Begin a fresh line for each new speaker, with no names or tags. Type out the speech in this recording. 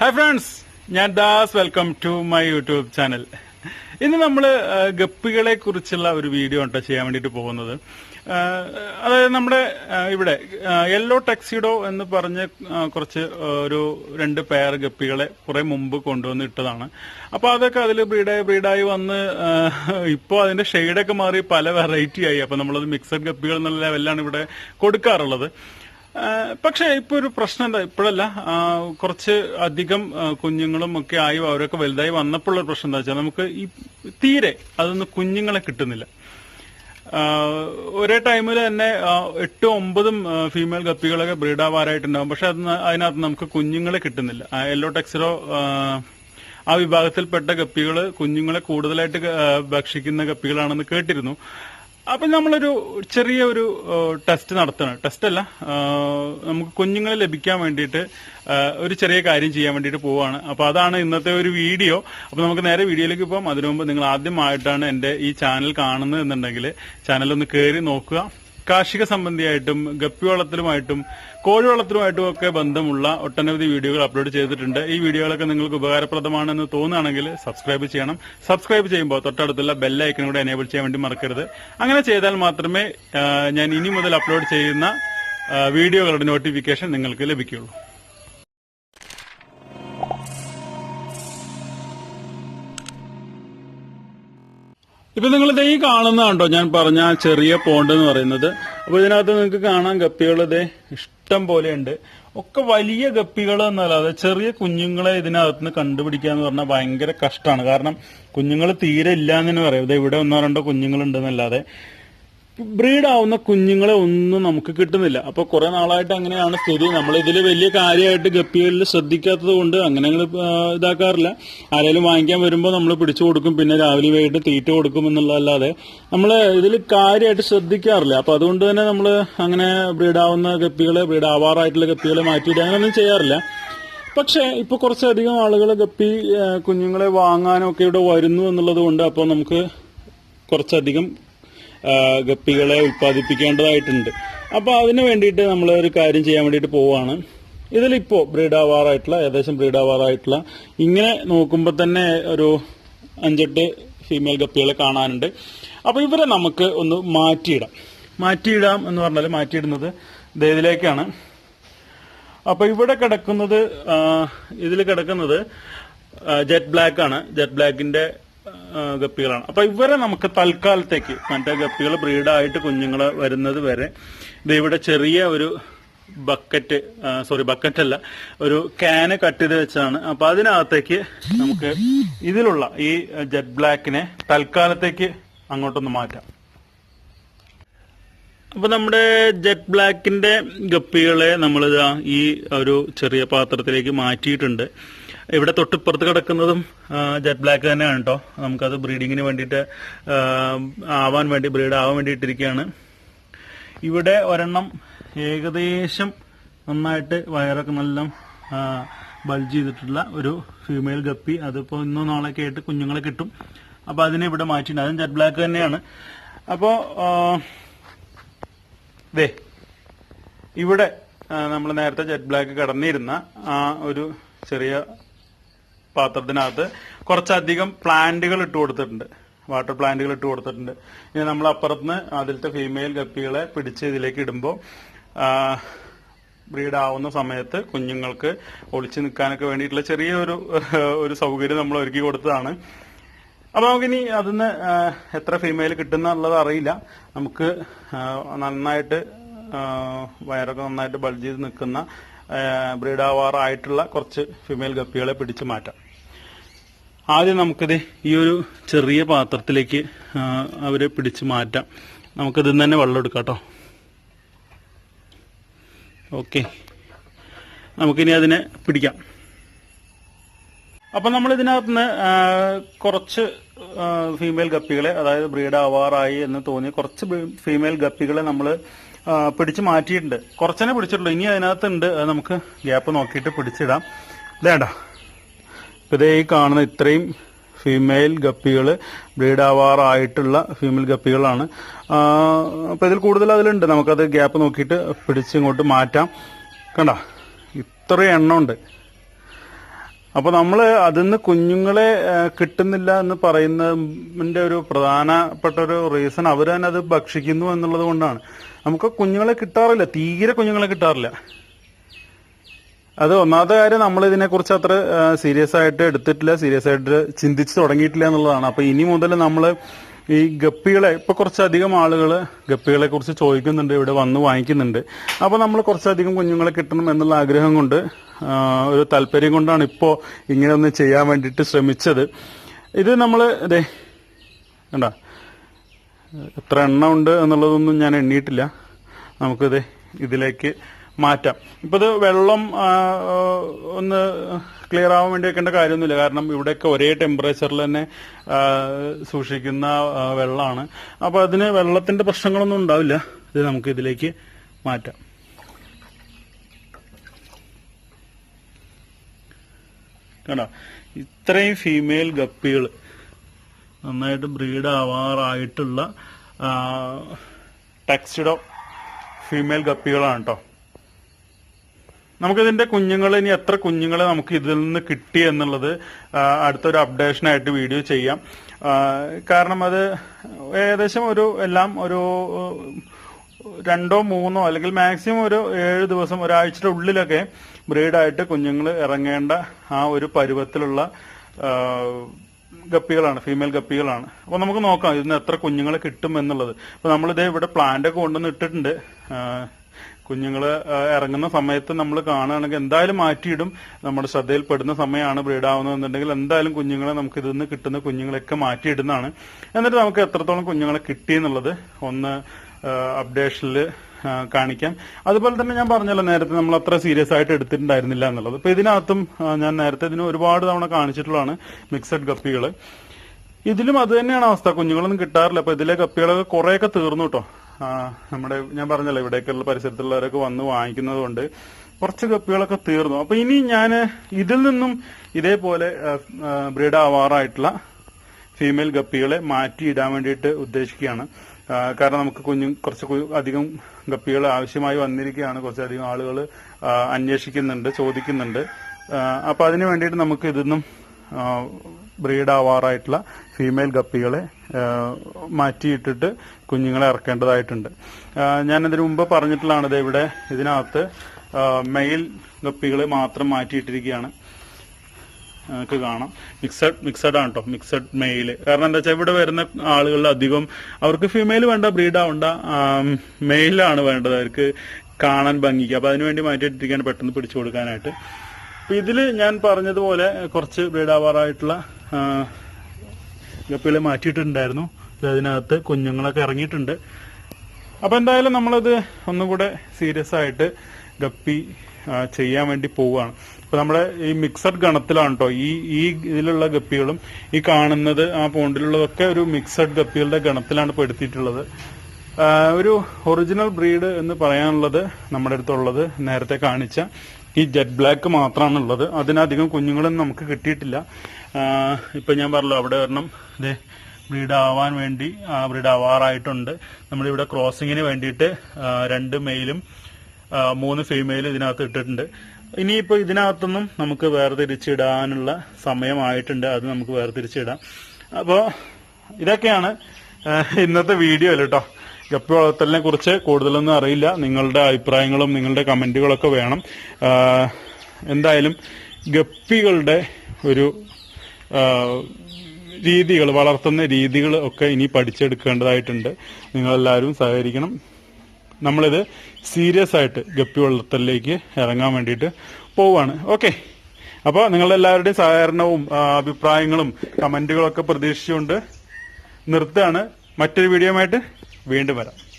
Hi friends ഞാൻ Das. Welcome to my YouTube channel ഇന്ന് നമ്മൾ ഗപ്പികളെ കുറിച്ചുള്ള ഒരു വീഡിയോ ഉണ്ടോ ചെയ്യാൻ വേണ്ടിയിട്ട് പോകുന്നത്. അതായത് നമ്മുടെ ഇവിടെ യെല്ലോ ടെക്സിഡോ എന്ന് പറഞ്ഞ് കുറച്ച് ഒരു രണ്ട് പെയർ ഗപ്പികളെ കുറെ മുമ്പ് കൊണ്ടുവന്ന് ഇട്ടതാണ്. അപ്പൊ അതൊക്കെ അതിൽ ബ്രീഡായി ബ്രീഡായി വന്ന് ഇപ്പോൾ അതിന്റെ ഷെയ്ഡൊക്കെ മാറി പല വെറൈറ്റി ആയി. അപ്പൊ നമ്മളത് മിക്സഡ് ഗപ്പികൾ എന്നുള്ള ലെവലിലാണ് ഇവിടെ കൊടുക്കാറുള്ളത്. പക്ഷേ ഇപ്പൊ ഒരു പ്രശ്നം എന്താ ഇപ്പോഴല്ല. കുറച്ച് അധികം കുഞ്ഞുങ്ങളും ഒക്കെ ആയി അവരൊക്കെ വലുതായി വന്നപ്പോഴുള്ള പ്രശ്നം എന്താ വെച്ചാൽ നമുക്ക് ഈ തീരെ അതൊന്നും കുഞ്ഞുങ്ങളെ കിട്ടുന്നില്ല. ഒരേ ടൈമിൽ തന്നെ എട്ടും ഒമ്പതും ഫീമെയിൽ ഗപ്പികളൊക്കെ ബ്രീഡ് ആവാറായിട്ടുണ്ടാവും പക്ഷെ അത് അതിനകത്ത് നമുക്ക് കുഞ്ഞുങ്ങളെ കിട്ടുന്നില്ല. യെല്ലോ ടെക്സിലോ ആ വിഭാഗത്തിൽപ്പെട്ട ഗപ്പികൾ കുഞ്ഞുങ്ങളെ കൂടുതലായിട്ട് ഭക്ഷിക്കുന്ന ഗപ്പികളാണെന്ന് കേട്ടിരുന്നു. അപ്പൊ നമ്മളൊരു ചെറിയ ഒരു ടെസ്റ്റ് നടത്തണം. ടെസ്റ്റ് അല്ല നമുക്ക് കുഞ്ഞുങ്ങളെ ലഭിക്കാൻ വേണ്ടിയിട്ട് ഒരു ചെറിയ കാര്യം ചെയ്യാൻ വേണ്ടിട്ട് പോവാണ്. അപ്പൊ അതാണ് ഇന്നത്തെ ഒരു വീഡിയോ. അപ്പൊ നമുക്ക് നേരെ വീഡിയോയിലേക്ക് പോകാം അതിനു മുമ്പ് നിങ്ങൾ ആദ്യമായിട്ടാണ് എന്റെ ഈ ചാനൽ കാണുന്നത് എന്നുണ്ടെങ്കിൽ ചാനൽ ഒന്ന് കയറി നോക്കുക. കാർഷിക സംബന്ധിയായിട്ടും ഗപ്പി വളത്തിലുമായിട്ടും കോഴി വളത്തിലുമായിട്ടും ഒക്കെ ബന്ധമുള്ള ഒട്ടനവധി വീഡിയോകൾ അപ്ലോഡ് ചെയ്തിട്ടുണ്ട്. ഈ വീഡിയോകളൊക്കെ നിങ്ങൾക്ക് ഉപകാരപ്രദമാണെന്ന് തോന്നുകയാണെങ്കിൽ സബ്സ്ക്രൈബ് ചെയ്യണം. സബ്സ്ക്രൈബ് ചെയ്യുമ്പോൾ തൊട്ടടുത്തുള്ള ബെല്ലൈക്കനും കൂടെ എനേബിൾ ചെയ്യാൻ വേണ്ടി മറക്കരുത്. അങ്ങനെ ചെയ്താൽ മാത്രമേ ഞാൻ ഇനി മുതൽ അപ്ലോഡ് ചെയ്യുന്ന വീഡിയോകളുടെ നോട്ടിഫിക്കേഷൻ നിങ്ങൾക്ക് ലഭിക്കുകയുള്ളൂ. ഇപ്പൊ നിങ്ങൾ ദേ ഈ കാണുന്നതാണ്ടോ ഞാൻ പറഞ്ഞ ചെറിയ പോണ്ട് എന്ന് പറയുന്നത്. അപ്പൊ ഇതിനകത്ത് നിങ്ങൾക്ക് കാണാൻ ഗപ്പികൾ ഇതേ ഇഷ്ടം ഉണ്ട് ഒക്കെ വലിയ ഗപ്പികൾ എന്നല്ലാതെ ചെറിയ കുഞ്ഞുങ്ങളെ ഇതിനകത്ത് നിന്ന് കണ്ടുപിടിക്കുക എന്ന് പറഞ്ഞാൽ ഭയങ്കര കഷ്ടമാണ്. കാരണം കുഞ്ഞുങ്ങൾ തീരെ ഇല്ല എന്ന് പറയാം. ഇവിടെ ഒന്നോ രണ്ടോ കുഞ്ഞുങ്ങളുണ്ടെന്നല്ലാതെ. ബ്രീഡ് ആവുന്ന കുഞ്ഞുങ്ങളെ ഒന്നും നമുക്ക് കിട്ടുന്നില്ല. അപ്പൊ കുറെ നാളായിട്ട് അങ്ങനെയാണ് സ്ഥിതി. നമ്മൾ ഇതിൽ വലിയ കാര്യമായിട്ട് ഗപ്പികളിൽ ശ്രദ്ധിക്കാത്തത് കൊണ്ട് അങ്ങനെ ഇതാക്കാറില്ല. ആരെങ്കിലും വാങ്ങിക്കാൻ വരുമ്പോൾ നമ്മൾ പിടിച്ചു കൊടുക്കും. പിന്നെ രാവിലെ വൈകിട്ട് തീറ്റ കൊടുക്കും എന്നുള്ളതല്ലാതെ നമ്മൾ ഇതിൽ കാര്യമായിട്ട് ശ്രദ്ധിക്കാറില്ല. അപ്പൊ അതുകൊണ്ട് തന്നെ നമ്മൾ അങ്ങനെ ബ്രീഡാവുന്ന ഗപ്പികളെ ബ്രീഡ് ആവാറായിട്ടുള്ള ഗപ്പികളെ മാറ്റിയിട്ട് അങ്ങനെയൊന്നും ചെയ്യാറില്ല. പക്ഷേ ഇപ്പൊ കുറച്ചധികം ആളുകൾ ഗപ്പി കുഞ്ഞുങ്ങളെ വാങ്ങാനൊക്കെ ഇവിടെ വരുന്നു എന്നുള്ളത് കൊണ്ട് അപ്പോൾ നമുക്ക് കുറച്ചധികം ഗപ്പികളെ ഉൽപ്പാദിപ്പിക്കേണ്ടതായിട്ടുണ്ട്. അപ്പോൾ അതിന് വേണ്ടിയിട്ട് നമ്മൾ ഒരു കാര്യം ചെയ്യാൻ വേണ്ടിയിട്ട് പോവുകയാണ് ഇതിലിപ്പോ ബ്രീഡ് ആവാറായിട്ടുള്ള ഏകദേശം ബ്രീഡ് ആവാറായിട്ടുള്ള ഇങ്ങനെ നോക്കുമ്പോൾ തന്നെ ഒരു അഞ്ചെട്ട് ഫീമെയിൽ ഗപ്പികളെ കാണാനുണ്ട്. അപ്പോൾ ഇവരെ നമുക്ക് ഒന്ന് മാറ്റിയിടാം. മാറ്റിയിടാം എന്ന് പറഞ്ഞാൽ മാറ്റിയിടുന്നത് ഇതിലേക്കാണ് അപ്പൊ ഇവിടെ കിടക്കുന്നത് ഇതിൽ കിടക്കുന്നത് ജെറ്റ് ബ്ലാക്ക് ആണ് ജെറ്റ് ബ്ലാക്കിന്റെ ഗപ്പികളാണ്. അപ്പൊ ഇവരെ നമുക്ക് തൽക്കാലത്തേക്ക് മറ്റേ ഗപ്പികൾ ബ്രീഡായിട്ട് കുഞ്ഞുങ്ങൾ വരുന്നത് വരെ ഇവിടെ ചെറിയ ഒരു ബക്കറ്റ് സോറി ബക്കറ്റ് അല്ല ഒരു ക്യാന് കട്ട് ചെയ്ത് വെച്ചാണ് അപ്പൊ അതിനകത്തേക്ക് നമുക്ക് ഇതിലുള്ള ഈ ജെറ്റ് ബ്ലാക്കിനെ തൽക്കാലത്തേക്ക് അങ്ങോട്ടൊന്ന് മാറ്റാം. അപ്പൊ നമ്മുടെ ജെറ്റ് ബ്ലാക്കിന്റെ ഗപ്പികളെ നമ്മളിതാ ഈ ഒരു ചെറിയ പാത്രത്തിലേക്ക് മാറ്റിയിട്ടുണ്ട്. ഇവിടെ തൊട്ടിപ്പുറത്ത് കിടക്കുന്നതും ജെറ്റ് ബ്ലാക്ക് തന്നെയാണ് കേട്ടോ നമുക്കത് ബ്രീഡിങ്ങിന് വേണ്ടിയിട്ട് ആവാൻ വേണ്ടി ബ്രീഡ് ആവാൻ വേണ്ടിയിട്ടിരിക്കുകയാണ്. ഇവിടെ ഒരെണ്ണം ഏകദേശം നന്നായിട്ട് വയറൊക്കെ നല്ല ബൾജ് ചെയ്തിട്ടുള്ള ഒരു ഫീമെയിൽ ഗപ്പി. അതിപ്പോൾ ഇന്നോ നാളൊക്കെ ആയിട്ട് കുഞ്ഞുങ്ങളെ കിട്ടും. അപ്പോൾ അതിനെ ഇവിടെ മാറ്റിയിട്ടുണ്ട്. അതും ജെറ്റ് ബ്ലാക്ക് തന്നെയാണ്. അപ്പോൾ ദേ ഇവിടെ നമ്മൾ നേരത്തെ ജെറ്റ് ബ്ലാക്ക് കടന്നിരുന്ന ആ ഒരു ചെറിയ പാത്രത്തിനകത്ത് കുറച്ചധികം പ്ലാന്റുകൾ ഇട്ട് കൊടുത്തിട്ടുണ്ട്. വാട്ടർ പ്ലാന്റുകൾ ഇട്ട് കൊടുത്തിട്ടുണ്ട്. ഇനി നമ്മൾ അപ്പുറത്തുനിന്ന് അതിലത്തെ ഫീമെയിൽ ഗപ്പികളെ പിടിച്ച് ഇതിലേക്ക് ഇടുമ്പോൾ ബ്രീഡ് ആവുന്ന സമയത്ത് കുഞ്ഞുങ്ങൾക്ക് ഒളിച്ചു നിൽക്കാനൊക്കെ വേണ്ടിയിട്ടുള്ള ചെറിയൊരു ഒരു സൗകര്യം നമ്മൾ ഒരുക്കി കൊടുത്തതാണ്. അപ്പൊ നമുക്കിനി അതിന്ന് എത്ര ഫീമെയിൽ കിട്ടുന്നുള്ളത് അറിയില്ല. നമുക്ക് നന്നായിട്ട് വയറൊക്കെ നന്നായിട്ട് ബൾജ് ചെയ്ത് നിൽക്കുന്ന ബ്രീഡ് ആവാറായിട്ടുള്ള കുറച്ച് ഫീമെയിൽ ഗപ്പികളെ പിടിച്ചു മാറ്റാം. ആദ്യം നമുക്കത് ഈ ഒരു ചെറിയ പാത്രത്തിലേക്ക് അവരെ പിടിച്ചു മാറ്റാം. നമുക്കിത് തന്നെ വെള്ളം എടുക്കാം കേട്ടോ. ഓക്കെ. നമുക്കിനി അതിനെ പിടിക്കാം. അപ്പം നമ്മൾ ഇതിനകത്ത് കുറച്ച് ഫീമെയിൽ ഗപ്പികളെ അതായത് ബ്രീഡ് ആവാറായി എന്ന് തോന്നിയ കുറച്ച് ഫീമെയിൽ ഗപ്പികളെ നമ്മൾ പിടിച്ച് മാറ്റിയിട്ടുണ്ട്. കുറച്ചെന്നെ പിടിച്ചിട്ടുള്ളൂ. ഇനി അതിനകത്തുണ്ട്. നമുക്ക് ഗ്യാപ്പ് നോക്കിയിട്ട് പിടിച്ചിടാം. ഇതേണ്ട ഇപ്പൊ ഇതേ ഈ കാണുന്ന ഇത്രയും ഫീമെയിൽ ഗപ്പികൾ ബ്രീഡ് ആവാറായിട്ടുള്ള ഫീമെയിൽ ഗപ്പികളാണ് അപ്പോൾ ഇതിൽ കൂടുതൽ അതിലുണ്ട്. നമുക്കത് ഗ്യാപ്പ് നോക്കിയിട്ട് പിടിച്ച് ഇങ്ങോട്ട് മാറ്റാം. കണ്ട? ഇത്ര എണ്ണം ഉണ്ട് നമ്മൾ അതിൽ നിന്ന് കുഞ്ഞുങ്ങളെ കിട്ടുന്നില്ല എന്ന് പറയുന്നതിന്റെ ഒരു പ്രധാനപ്പെട്ട ഒരു റീസൺ അവർ തന്നെ അത് ഭക്ഷിക്കുന്നു എന്നുള്ളത് കൊണ്ടാണ്. നമുക്ക് കുഞ്ഞുങ്ങളെ കിട്ടാറില്ല. തീരെ കുഞ്ഞുങ്ങളെ കിട്ടാറില്ല. അത് ഒന്നാമത്തെ കാര്യം നമ്മൾ ഇതിനെക്കുറിച്ച് അത്ര സീരിയസ് ആയിട്ട് എടുത്തിട്ടില്ല സീരിയസ് ആയിട്ട് ചിന്തിച്ചു തുടങ്ങിയിട്ടില്ല എന്നുള്ളതാണ്. അപ്പൊ ഇനി മുതൽ നമ്മൾ ഈ ഗപ്പികളെ ഇപ്പൊ കുറച്ചധികം ആളുകൾ ഗപ്പികളെ കുറിച്ച് ചോദിക്കുന്നുണ്ട് ഇവിടെ വന്ന് വാങ്ങിക്കുന്നുണ്ട്. അപ്പൊ നമ്മൾ കുറച്ചധികം കുഞ്ഞുങ്ങളെ കിട്ടണം എന്നുള്ള ആഗ്രഹം കൊണ്ട് ഒരു താല്പര്യം കൊണ്ടാണ് ഇപ്പോ ഇങ്ങനെ ഒന്ന് ചെയ്യാൻ വേണ്ടിയിട്ട് ശ്രമിച്ചത്. ഇത് നമ്മൾ അതെ കണ്ട? എത്ര എണ്ണം ഉണ്ട് എന്നുള്ളതൊന്നും ഞാൻ എണ്ണിയിട്ടില്ല നമുക്കിത് ഇതിലേക്ക് മാറ്റാം. ഇപ്പൊ ഇത് വെള്ളം ഒന്ന് ക്ലിയർ ആവാൻ വേണ്ടി വെക്കേണ്ട കാര്യമൊന്നുമില്ല. കാരണം ഇവിടെയൊക്കെ ഒരേ ടെമ്പറേച്ചറിൽ തന്നെ സൂക്ഷിക്കുന്ന വെള്ളമാണ്. അപ്പൊ അതിന് വെള്ളത്തിന്റെ പ്രശ്നങ്ങളൊന്നും ഉണ്ടാവില്ല. ഇത് നമുക്ക് ഇതിലേക്ക് മാറ്റാം. കണ്ടോ? ഇത്രയും ഫീമെയിൽ ഗപ്പികൾ നന്നായിട്ട് ബ്രീഡ് ആവാറായിട്ടുള്ള ടെക്സ്റ്റഡോ ഫീമെയിൽ ഗപ്പികളാണ് കേട്ടോ നമുക്കിതിന്റെ കുഞ്ഞുങ്ങൾ ഇനി എത്ര കുഞ്ഞുങ്ങളെ നമുക്ക് ഇതിൽ നിന്ന് കിട്ടി എന്നുള്ളത് അടുത്തൊരു അപ്ഡേഷനായിട്ട് വീഡിയോ ചെയ്യാം. കാരണം അത് ഏകദേശം ഒരു എല്ലാം ഒരു രണ്ടോ മൂന്നോ അല്ലെങ്കിൽ മാക്സിമം ഒരു ഏഴ് ദിവസം ഒരാഴ്ചയുടെ ഉള്ളിലൊക്കെ ബ്രീഡായിട്ട് കുഞ്ഞുങ്ങൾ ഇറങ്ങേണ്ട ആ ഒരു പരുവത്തിലുള്ള ഗപ്പികളാണ് ഫീമെയിൽ ഗപ്പികളാണ്. അപ്പൊ നമുക്ക് നോക്കാം ഇതിന് എത്ര കുഞ്ഞുങ്ങളെ കിട്ടും എന്നുള്ളത് അപ്പൊ നമ്മളിതേ ഇവിടെ പ്ലാന്റ് ഒക്കെ കൊണ്ടുവന്ന് ഇട്ടിട്ടുണ്ട്. ആ, കുഞ്ഞുങ്ങൾ ഇറങ്ങുന്ന സമയത്ത് നമ്മൾ കാണുകയാണെങ്കിൽ എന്തായാലും മാറ്റിയിടും. നമ്മുടെ ശ്രദ്ധയിൽപ്പെടുന്ന സമയമാണ് ബ്രീഡ് ആവുന്നതെന്നുണ്ടെങ്കിൽ എന്തായാലും കുഞ്ഞുങ്ങളെ നമുക്ക് ഇതിൽ നിന്ന് കിട്ടുന്ന കുഞ്ഞുങ്ങളെയൊക്കെ മാറ്റിയിടുന്നതാണ്. എന്നിട്ട് നമുക്ക് എത്രത്തോളം കുഞ്ഞുങ്ങളെ കിട്ടി എന്നുള്ളത് ഒന്ന് അപ്ഡേഷനിൽ കാണിക്കാം. അതുപോലെ തന്നെ ഞാൻ പറഞ്ഞല്ലോ നേരത്തെ നമ്മൾ അത്ര സീരിയസ് ആയിട്ട് എടുത്തിട്ടുണ്ടായിരുന്നില്ല എന്നുള്ളത്. ഇപ്പൊ ഇതിനകത്തും ഞാൻ നേരത്തെ ഇതിന് ഒരുപാട് തവണ കാണിച്ചിട്ടുള്ളതാണ് മിക്സഡ് ഗപ്പികൾ ഇതിലും അത് തന്നെയാണ് അവസ്ഥ. കുഞ്ഞുങ്ങളൊന്നും കിട്ടാറില്ല. അപ്പൊ ഇതിലെ കപ്പികളൊക്കെ കുറെയൊക്കെ തീർന്നു കേട്ടോ. നമ്മുടെ ഞാൻ പറഞ്ഞല്ലോ ഇവിടേക്കുള്ള പരിസരത്തുള്ളവരൊക്കെ വന്ന് വാങ്ങിക്കുന്നത് കൊണ്ട് കുറച്ച് കപ്പികളൊക്കെ തീർന്നു. അപ്പൊ ഇനി ഞാൻ ഇതിൽ നിന്നും ഇതേപോലെ ബ്രീഡ് ആവാറായിട്ടുള്ള ഫീമെയിൽ ഗപ്പികളെ മാറ്റി ഇടാൻ വേണ്ടിയിട്ട് ഉദ്ദേശിക്കുകയാണ്. കാരണം നമുക്ക് കുഞ്ഞു കുറച്ച് അധികം ഗപ്പികൾ ആവശ്യമായി വന്നിരിക്കുകയാണ്. കുറച്ചധികം ആളുകൾ അന്വേഷിക്കുന്നുണ്ട് ചോദിക്കുന്നുണ്ട്. അപ്പൊ അതിന് വേണ്ടിയിട്ട് നമുക്ക് ഇതൊന്നും ബ്രീഡ് ആവാറായിട്ടുള്ള ഫീമെയിൽ ഗപ്പികളെ മാറ്റിയിട്ടിട്ട് കുഞ്ഞുങ്ങളെ ഇറക്കേണ്ടതായിട്ടുണ്ട്. ഞാനതിനു മുമ്പ് പറഞ്ഞിട്ടുള്ളതാണ് ഇത് ഇവിടെ ഇതിനകത്ത് മെയിൽ ഗപ്പികളെ മാത്രം മാറ്റിയിട്ടിരിക്കുകയാണ്. നിങ്ങൾക്ക് കാണാം. മിക്സഡ് മിക്സഡ് ആണ് കേട്ടോ മിക്സഡ് മെയിൽ കാരണം എന്താ വെച്ചാൽ ഇവിടെ വരുന്ന ആളുകളിൽ അധികം അവർക്ക് ഫീമെയിൽ വേണ്ട ബ്രീഡ് ആവണ്ട മെയിലാണ് വേണ്ടത്. അവർക്ക് കാണാൻ ഭംഗിക്ക്. അപ്പൊ അതിനുവേണ്ടി മാറ്റിയിട്ടിരിക്കാൻ പെട്ടെന്ന് പിടിച്ചു കൊടുക്കാനായിട്ട്. അപ്പൊ ഇതിൽ ഞാൻ പറഞ്ഞതുപോലെ കുറച്ച് ബ്രീഡ് ആവാറായിട്ടുള്ള ഗപ്പികളെ മാറ്റിയിട്ടുണ്ടായിരുന്നു അതിനകത്ത് കുഞ്ഞുങ്ങളൊക്കെ ഇറങ്ങിയിട്ടുണ്ട്. അപ്പൊ എന്തായാലും നമ്മളത് ഒന്നുകൂടെ സീരിയസ് ആയിട്ട് ഗപ്പി ചെയ്യാൻ വേണ്ടി പോവുകയാണ്. ഇപ്പൊ നമ്മുടെ ഈ മിക്സഡ് ഗണത്തിലാണ് കേട്ടോ ഈ ഈ ഇതിലുള്ള ഗപ്പികളും ഈ കാണുന്നത് ആ പോണ്ടിലുള്ളതൊക്കെ ഒരു മിക്സഡ് ഗപ്പികളുടെ ഗണത്തിലാണ് ഇപ്പൊ എടുത്തിട്ടുള്ളത്. ഒരു ഒറിജിനൽ ബ്രീഡ് എന്ന് പറയാനുള്ളത് നമ്മുടെ അടുത്തുള്ളത് നേരത്തെ കാണിച്ച ഈ ജെറ്റ് ബ്ലാക്ക് മാത്രമാണുള്ളത് അതിനധികം കുഞ്ഞുങ്ങളൊന്നും നമുക്ക് കിട്ടിയിട്ടില്ല. ഇപ്പൊ ഞാൻ പറഞ്ഞല്ലോ അവിടെ വരണം ഇതേ ബ്രീഡ് ആവാൻ വേണ്ടി ബ്രീഡ് ആവാറായിട്ടുണ്ട് നമ്മളിവിടെ ക്രോസിങ്ങിന് വേണ്ടിയിട്ട് രണ്ട് മെയിലും മൂന്ന് ഫീമെയിലും ഇതിനകത്ത് ഇട്ടിട്ടുണ്ട്. ഇനിയിപ്പോൾ ഇതിനകത്തൊന്നും നമുക്ക് വേർതിരിച്ചിടാനുള്ള സമയമായിട്ടുണ്ട്. അത് നമുക്ക് വേർതിരിച്ചിടാം. അപ്പോൾ ഇതൊക്കെയാണ് ഇന്നത്തെ വീഡിയോ അല്ല കേട്ടോ ഗപ്പി വളർത്തലിനെ കുറിച്ച് കൂടുതലൊന്നും അറിയില്ല. നിങ്ങളുടെ അഭിപ്രായങ്ങളും നിങ്ങളുടെ കമന്റുകളൊക്കെ വേണം. എന്തായാലും ഗപ്പികളുടെ ഒരു രീതികൾ വളർത്തുന്ന രീതികൾ ഒക്കെ ഇനി പഠിച്ചെടുക്കേണ്ടതായിട്ടുണ്ട്. നിങ്ങളെല്ലാവരും സഹകരിക്കണം. നമ്മളിത് സീരിയസ് ആയിട്ട് ഗപ്പി വളർത്തലിലേക്ക് ഇറങ്ങാൻ വേണ്ടിയിട്ട് പോവാണ്. ഓക്കെ. അപ്പോൾ നിങ്ങളെല്ലാവരുടെയും സഹകരണവും അഭിപ്രായങ്ങളും കമന്റുകളൊക്കെ പ്രതീക്ഷിച്ചുകൊണ്ട് നിർത്തുകയാണ്. മറ്റൊരു വീഡിയോ ആയിട്ട് വീണ്ടും വരാം.